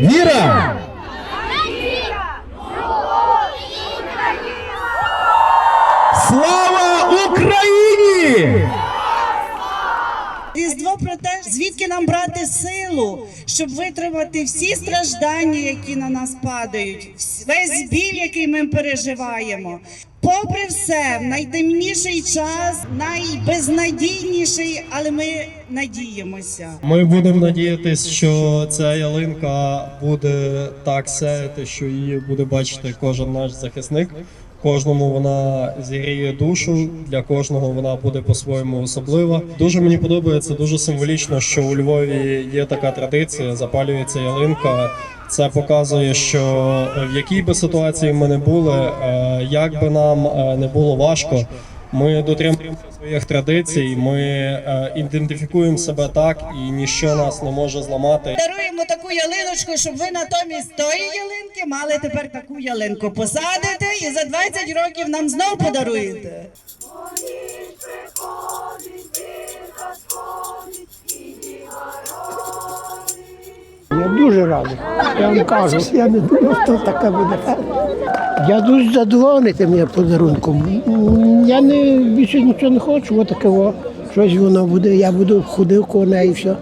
Віра! Слава Україні! Різдво про те, звідки нам брати силу, щоб витримати всі страждання, які на нас падають, весь біль, який ми переживаємо. Попри все, в найтемніший час, найбезнадійніший, але ми надіємося. Ми будемо надіятися, що ця ялинка буде так сяяти, що її буде бачити кожен наш захисник. Кожному вона зігріє душу, для кожного вона буде по-своєму особлива. Дуже мені подобається, дуже символічно, що у Львові є така традиція, запалюється ялинка. Це показує, що в якій би ситуації ми не були, е, як би нам е, не було важко, ми дотримуємося своїх традицій, ми е, ідентифікуємо себе так, і ніщо нас не може зламати. Даруємо таку ялиночку, щоб ви натомість тої ялинки мали тепер таку ялинку. Посадите і за 20 років нам знов подаруєте. Я дуже радий. Я вам кажу, я не думав, що таке буде. Я дуже задоволений тим подарунком. Я не більше нічого не хочу, отаке. Щось воно буде, я буду ходив коло неї і все.